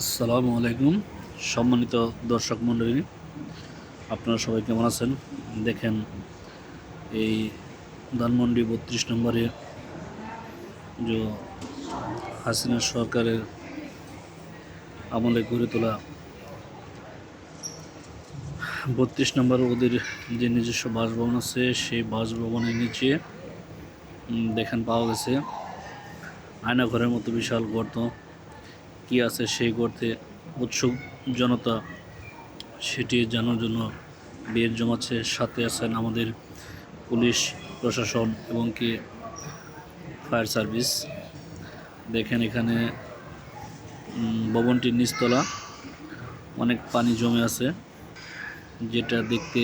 আসসালামু আলাইকুম, সম্মানিত দর্শক মণ্ডলী। আপনারা সবাই কেমন আছেন? দেখেন, এই ধানমন্ডি বত্রিশ নম্বরে যে হাসিনা সরকারের আমলে গড়ে তোলা বত্রিশ নম্বর ওদের যে নিজস্ব বাসভবন আছে, সেই বাসভবনের নিচে দেখেন পাওয়া গেছে আয়না ঘরের মতো বিশাল গর্ত। কি আছে সেই গর্তে উৎসুক জনতা, সেটি জানার জন্য বিয়ের জমাচ্ছে, সাথে আছেন আমাদের পুলিশ, প্রশাসন এবং কি ফায়ার সার্ভিস। দেখেন এখানে ভবনটির নিচতলা, অনেক পানি জমে আছে, যেটা দেখতে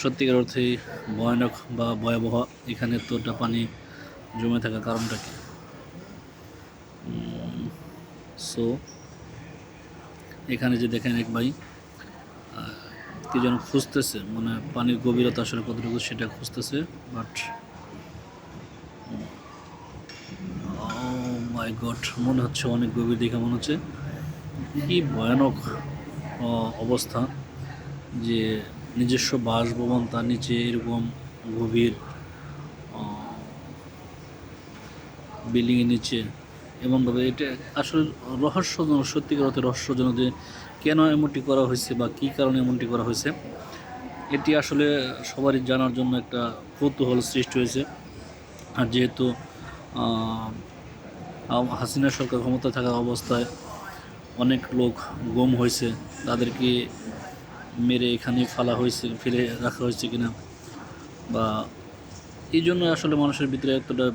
সত্যিকার অর্থেই ভয়ানক বা ভয়াবহ। এখানে তোটা পানি জমে থাকার কারণটা কি? সো এখানে যে দেখেন এক ভাই কি যেন খুঁজতেছে মানে পানির গভীরতা আসলে কতটুকু সেটা খুঁজতেছে বাট মাই গড মনে হচ্ছে অনেক গভীর দেখে মনে হচ্ছে। কি ভয়ানক অবস্থা যে নিজস্ব বাসভবন তার নিচে এরকম গভীর বিল্ডিংয়ের নিচে এমনভাবে এটা আসলে রহস্যজনক, সত্যিকার অর্থে রহস্যজনক যে কেন এমনটি করা হয়েছে বা কী কারণে এমনটি করা হয়েছে, এটি আসলে সবারই জানার জন্য একটা কৌতূহল সৃষ্টি হয়েছে। আর যেহেতু হাসিনা সরকার ক্ষমতা থাকা অবস্থায় অনেক লোক গুম হয়েছে, তাদেরকে মেরে এখানে ফেলা হয়েছে, ফেলে রাখা হয়েছে কিনা বা এই জন্য আসলে মানুষের ভিতরে এতটা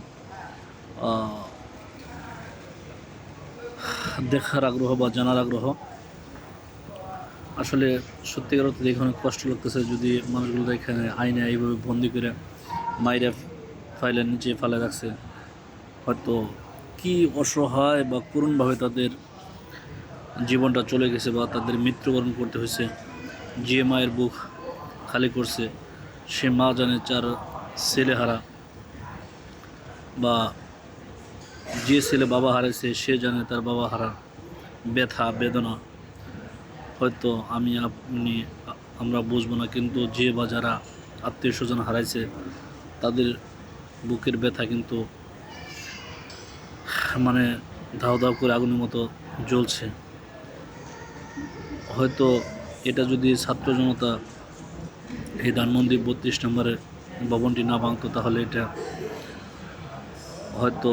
দেখার আগ্রহ বা জানার আগ্রহ। আসলে সত্যিকার অর্থে দেখে অনেক কষ্ট লাগতেছে যদি মানুষগুলো এখানে আইনে এইভাবে বন্দি করে মাইরে ফাইলের নিচে ফেলে রাখছে। হয়তো কি অসহায় বা করুণভাবে তাদের জীবনটা চলে গেছে বা তাদের মৃত্যুবরণ করতে হয়েছে। যে মায়ের বুক খালি করছে, সে মা জানে চার ছেলেহারা বা যে ছেলে বাবা হারাইছে, সে জানে তার বাবা হারা ব্যথা, বেদনা। হয়তো আমি আপনি, আমরা বুঝব না, কিন্তু যে বা যারা আত্মীয় স্বজন হারাইছে, তাদের বুকের ব্যথা কিন্তু মানে ধাও ধাও করে আগুনের মতো জ্বলছে। হয়তো এটা যদি ছাত্র জনতা এই ধানমন্দির বত্রিশ নম্বরের ভবনটি না ভাঙতো, তাহলে এটা হয়তো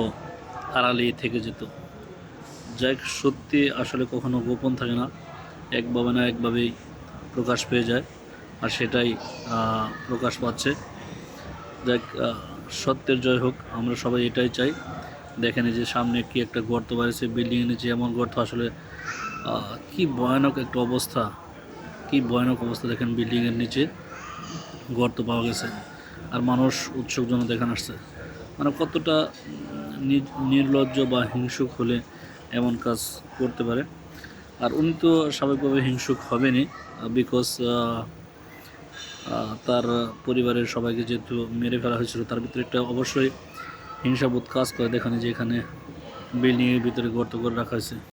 আড়ালেই থেকে যেত। যাই সত্যি আসলে কখনো গোপন থাকে না। একভাবে না একভাবেই প্রকাশ পেয়ে যায়, আর সেটাই প্রকাশ পাচ্ছে। যাক সত্যের জয় হোক, আমরা সবাই এটাই চাই। দেখেন যে সামনে কি একটা গর্ত বাড়িছে বিল্ডিংয়ের নিচে এমন গর্ত, আসলে কি ভয়ানক একটা অবস্থা। কি ভয়ানক অবস্থা, দেখেন বিল্ডিংয়ের নিচে গর্ত পাওয়া গেছে। আর মানুষ, উৎসুক জন্য দেখান আসছে। মানে কতটা নির্লজ্জ বা হিংসুক হলে এমন কাজ করতে পারে। আর উনি তো স্বাভাবিকভাবে হিংসুক হবেনি বিকজ তার পরিবারের সবাইকে যেহেতু মেরে ফেলা হয়েছিল, তার ভিতরে একটা অবশ্যই হিংসাবোধ কাজ করে, দেখানে যে এখানে বিল্ডিংয়ের ভিতরে গর্ত করে রাখা হয়েছে।